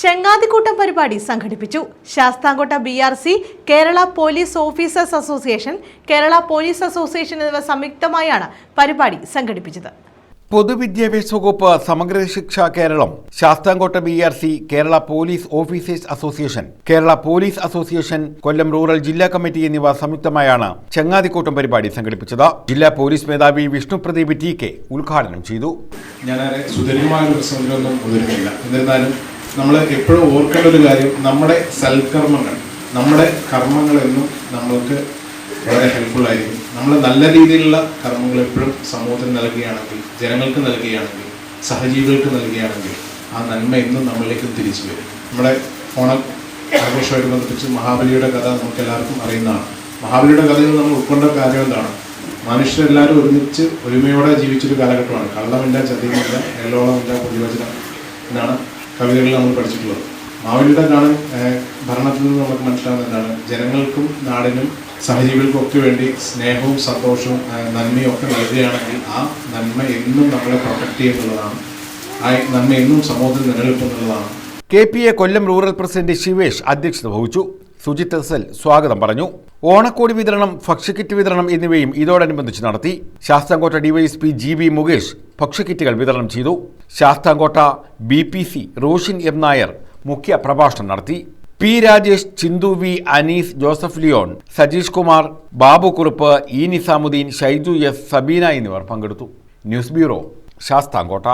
ചെങ്ങാതിക്കൂട്ടം പരിപാടി സംഘടിപ്പിച്ചു. Sasthamkotta B R C Kerala police officers association Kerala police association എന്നിവ സംയുക്തമായാണ് പരിപാടി സംഘടിപ്പിച്ചത്. പൊതുവിദ്യാഭ്യാസ വകുപ്പ് Samagra Shiksha Keralam Sasthamkotta B R C Kerala police officers association Kerala police association Kollam rural ജില്ലാ കമ്മിറ്റി എന്നിവ സംയുക്തമായാണ് ചങ്ങാതിക്കൂട്ടം പരിപാടി സംഘടിപ്പിച്ചത്. ജില്ലാ പോലീസ് മേധാവി വിഷ്ണു പ്രദീപ് ടി കെ ഉദ്ഘാടനം ചെയ്തു. ഞാൻ സുദീർഘമായ ഒരു പ്രസംഗത്തിലൊന്നും എന്നിരുന്നാലും നമ്മൾ എപ്പോഴും ഓർക്കേണ്ട ഒരു കാര്യം നമ്മുടെ സൽക്കർമ്മങ്ങൾ നമ്മുടെ കർമ്മങ്ങളെന്നും നമ്മൾക്ക് വളരെ ഹെൽപ്ഫുൾ ആയിരിക്കും. നമ്മൾ നല്ല രീതിയിലുള്ള കർമ്മങ്ങൾ എപ്പോഴും സമൂഹത്തിന് നൽകുകയാണെങ്കിൽ ജനങ്ങൾക്ക് നൽകുകയാണെങ്കിൽ സഹജീവികൾക്ക് നൽകുകയാണെങ്കിൽ ആ നന്മ എന്നും നമ്മളിലേക്ക് തിരിച്ചു വരും. നമ്മുടെ ഓണം ആഘോഷമായിട്ട് ബന്ധിപ്പിച്ച് മഹാബലിയുടെ കഥ നമുക്ക് എല്ലാവർക്കും അറിയുന്നതാണ്. മഹാബലിയുടെ കഥയിൽ നമ്മൾ ഉൾക്കൊണ്ട കാര്യം എന്താണ്? മനുഷ്യരെല്ലാവരും ഒരുമിച്ച് ഒരുമയോടെ ജീവിച്ചൊരു കാലഘട്ടമാണ്. കള്ളമില്ല ചതിയുമില്ല ഏലോളമില്ല പൊതുവചനം എന്നാണ് കവിതകളിൽ നമ്മൾ പഠിച്ചിട്ടുള്ളത്. മാവലിയുടെ എന്താണ് ഭരണത്തിൽ നിന്ന് നമുക്ക് മനസ്സിലാവുന്ന എന്താണ്? ജനങ്ങൾക്കും നാടിനും സഹജീവികൾക്കും ഒക്കെ വേണ്ടി സ്നേഹവും സന്തോഷവും നന്മയും ഒക്കെ നൽകുകയാണെങ്കിൽ ആ നന്മ എന്നും നമ്മളെ പ്രൊട്ടക്ട് ചെയ്യുന്നുള്ളതാണ്. ആ നന്മ എന്നും സമൂഹത്തിൽ നിലനിൽക്കുന്നുള്ളതാണ്. K P A Kollam rural president Shivesh അധ്യക്ഷത വഹിച്ചു. സുജിത് എസ് എൽ സ്വാഗതം പറഞ്ഞു. ഓണക്കോടി വിതരണം ഭക്ഷ്യക്കിറ്റ് വിതരണം എന്നിവയും ഇതോടനുബന്ധിച്ച് നടത്തി. Sasthamkotta DYSP G V Mukesh ഭക്ഷ്യക്കിറ്റുകൾ വിതരണം ചെയ്തു. Sasthamkotta B P C Roshin M Nair മുഖ്യ പ്രഭാഷണം നടത്തി. P Rajesh Chinthu V Anees Joseph Leon Sajeesh Kumar Babu Kurup E Nizamuddin Shaiju S Sabeena എന്നിവർ പങ്കെടുത്തു. News bureau Sasthamkotta.